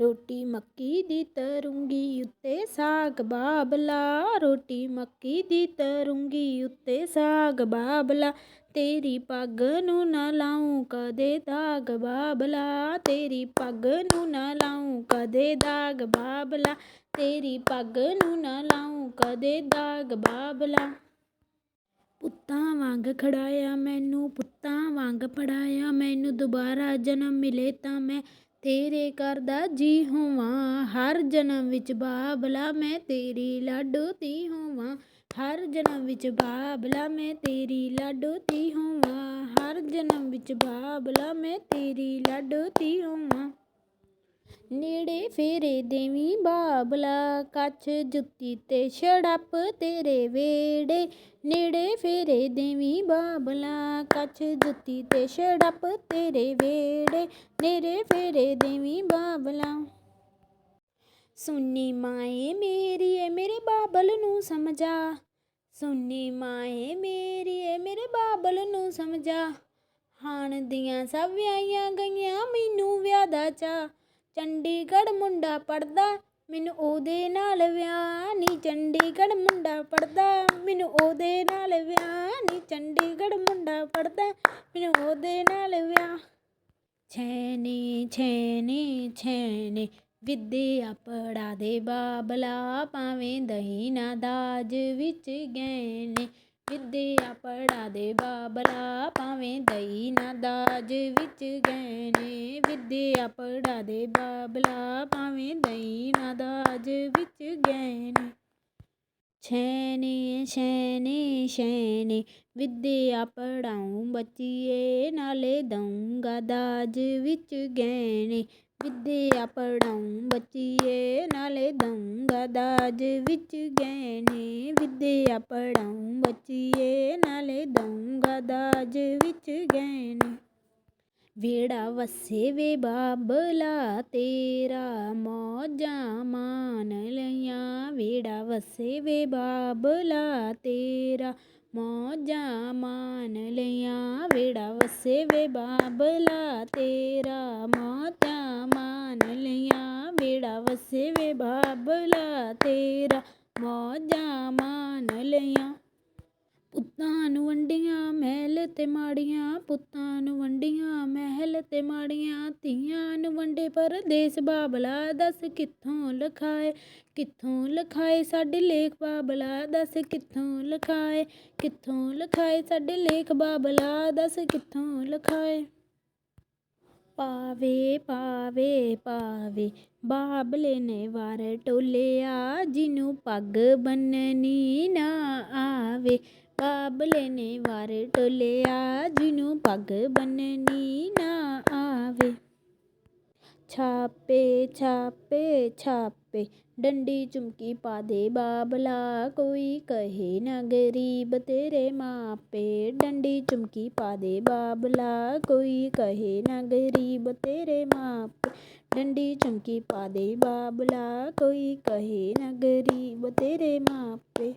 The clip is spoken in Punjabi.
ਰੋਟੀ ਮੱਕੀ ਦੀ ਤਰੂੰਗੀ ਉੱਤੇ ਸਾਗ ਬਾਬਲਾ। ਰੋਟੀ ਮੱਕੀ ਦੀ ਤਰੂੰਗੀ ਉੱਤੇ ਸਾਗ ਬਾਬਲਾ। ਤੇਰੀ ਪੱਗ ਨੂੰ ਨਾ ਲਾਉਂ ਕਦੇ ਦਾਗ ਬਾਬਲਾ। ਤੇਰੀ ਪੱਗ ਨੂੰ ਨਾ ਲਾਉਂ ਕਦੇ ਦਾਗ ਬਾਬਲਾ। ਤੇਰੀ ਪੱਗ ਨੂੰ ਨਾ ਲਾਉਂ ਕਦੇ ਦਾਗ ਬਾਬਲਾ। ਪੁੱਤਾਂ ਵਾਂਗ ਖੜਾਇਆ ਮੈਨੂੰ, ਪੁੱਤਾਂ ਵਾਂਗ ਪੜਾਇਆ ਮੈਨੂੰ। ਦੁਬਾਰਾ ਜਨਮ ਮਿਲੇ ਤਾਂ ਮੈਂ ਤੇਰੇ ਕਰਦਾ ਜੀ ਹੋਵਾਂ, ਹਰ ਜਨਮ ਵਿੱਚ ਬਾਬਲਾ ਮੈਂ ਤੇਰੀ ਲਾਡੋ ਤੀ ਹੋਵਾਂ, ਹਰ ਜਨਮ ਵਿੱਚ ਬਾਬਲਾ ਮੈਂ ਤੇਰੀ ਲਾਡੋ ਤੀ ਹੋਵਾਂ, ਹਰ ਜਨਮ ਵਿੱਚ ਬਾਬਲਾ ਮੈਂ ਤੇਰੀ ਲਾਡੋ ਤੀ ਹੋਵਾਂ। ਨੇੜੇ ਫੇਰੇ ਦੇਵੀਂ ਬਾਬਲਾ, ਕੱਛ ਜੁੱਤੀ ਤੇ ਛੜੱਪ ਤੇਰੇ ਵੇੜੇ। ਨੇੜੇ ਫੇਰੇ ਦੇਵੀਂ ਬਾਬਲਾ, ਕੱਛ ਜੁੱਤੀ ਤੇ ਛੜੱਪ ਤੇਰੇ ਵੇੜੇ। ਨੇੜੇ ਫੇਰੇ ਦੇਵੀਂ ਬਾਬਲਾ। ਸੁੰਨੀ ਮਾਏ ਮੇਰੀ, ਏ ਮੇਰੇ ਬਾਬਲ ਨੂੰ ਸਮਝਾ। ਸੁੰਨੀ ਮਾਏ ਮੇਰੀ, ਏ ਮੇਰੇ ਬਾਬਲ ਨੂੰ ਸਮਝਾ। ਹਾਣ ਦੀਆਂ ਸਭ ਵਿਆਹੀਆਂ ਗਈਆਂ, ਮੈਨੂੰ ਵਿਆਹ ਦਾ ਚਾ ਚੰਡੀਗੜ੍ਹ ਮੁੰਡਾ ਪੜ੍ਹਦਾ, ਮੈਨੂੰ ਉਹਦੇ ਨਾਲ ਵਿਆਹ ਨੀ ਚੰਡੀਗੜ੍ਹ ਮੁੰਡਾ ਪੜ੍ਹਦਾ, ਮੈਨੂੰ ਉਹਦੇ ਨਾਲ ਵਿਆਹ ਨੀ ਚੰਡੀਗੜ੍ਹ ਮੁੰਡਾ ਪੜ੍ਹਦਾ, ਮੈਨੂੰ ਉਹਦੇ ਨਾਲ ਵਿਆਹ। ਛੈਨੇ ਛੈਨੇ ਛੈਨੇ ਵਿਦਿਆ ਪੜਾ ਦੇ ਬਾਬਲਾ, ਭਾਵੇਂ ਦਹੀਂ ਨਾ ਦਾਜ ਵਿੱਚ ਗਹਿਣੇ। ਵਿੱਦਿਆ ਪੜਾ ਦੇ ਬਾਬਲਾ, ਭਾਵੇਂ ਦਹੀਂ ਨਾ ਦਾਜ ਵਿੱਚ ਗਹਿਣੇ। ਵਿੱਦਿਆ ਪੜਾ ਦੇ ਬਾਬਲਾ, ਭਾਵੇਂ ਦਹੀਂ ਨਾ ਦਾਜ ਵਿੱਚ ਗਹਿਣੇ। ਛੈਨੇ ਛੈਨੇ ਛੈਨੇ ਵਿੱਦਿਆ ਪੜਾਉਂ ਬੱਚੀਏ, ਨਾਲੇ ਦਊਂਗਾ ਦਾਜ ਵਿੱਚ ਗਹਿਣੇ। ਵਿੱਦਿਆ ਪੜਾਉਂ ਬੱਚੀਏ ਨਾਲੇ ਦਊਂਗਾ ਦਾਜ ਵਿੱਚ ਗਹਿਣੇ। ਵਿੱਦਿਆ ਪੜਾਉਂ ਬੱਚੀਏ ਨਾਲੇ ਦਊਂਗਾ ਦਾਜ ਵਿੱਚ ਗਹਿਣੇ। ਵੇੜਾ ਵਸੇ ਵੇ ਬਾਬਲਾ ਤੇਰਾ, ਮੌਜਾਂ ਮਾਨ ਲਈਆਂ। ਵੇੜਾ ਵਸੇ ਵੇ ਬਾਬਲਾ ਤੇਰਾ, ਮੌਜਾਂ ਮਾਨ ਲਈਆਂ। ਵੇੜਾ ਵਸੇ ਵੇ ਬਾਬਲਾ ਤੇਰਾ ਮੌਜਾਂ ਪੁੱਤਾਂ ਨੂੰ ਵੰਡੀਆਂ, ਮਹਿਲ ਤੇ ਮਾੜੀਆਂ, ਪੁੱਤਾਂ ਨੂੰ ਵੰਡੀਆਂ, ਮਹਿਲ ਤੇ ਮਾੜੀਆਂ, ਧੀਆਂ ਨੂੰ ਵੰਡੇ ਪਰਦੇਸ ਬਾਬਲਾ ਦੱਸ ਕਿੱਥੋਂ ਲਖਾਏ ਕਿੱਥੋਂ ਲਖਾਏ ਸਾਡੇ ਲੇਖ ਬਾਬਲਾ ਦੱਸ ਕਿੱਥੋਂ ਲਖਾਏ ਕਿੱਥੋਂ ਲਖਾਏ ਸਾਡੇ ਲੇਖ ਬਾਬਲਾ ਦੱਸ ਕਿੱਥੋਂ ਲਖਾਏ। ਪਾਵੇ ਪਾਵੇ ਪਾਵੇ, ਬਾਬਲੇ ਨੇ ਵਾਰ ਟੋਲਿਆ ਜਿਹਨੂੰ ਪੱਗ ਬੰਨਣੀ ਨਾ ਆਵੇ। ਬਾਬਲੇ ਨੇ ਵਾਰ ਟੋਲਿਆ, ਜਿਹਨੂੰ ਪੱਗ ਬੰਨਣੀ ਨਾ ਆਵੇ। ਛਾਪੇ ਛਾਪੇ ਛਾਪੇ, ਡੰਡੀ ਚੁਮਕੀ ਪਾ ਦੇ ਬਾਬਲਾ, ਕੋਈ ਕਹੇ ਨਾ ਗਰੀਬ ਤੇਰੇ ਮਾਪੇ। ਡੰਡੀ ਚੁਮਕੀ ਪਾ ਦੇ ਬਾਬਲਾ, ਕੋਈ ਕਹੇ ਨਾ ਗਰੀਬ ਤੇਰੇ ਮਾਪੇ। ਡੰਡੀ ਚੁਮਕੀ ਪਾ ਦੇ ਬਾਬਲਾ, ਕੋਈ ਕਹੇ ਨਾ ਗਰੀਬ ਤੇਰੇ ਮਾਪੇ।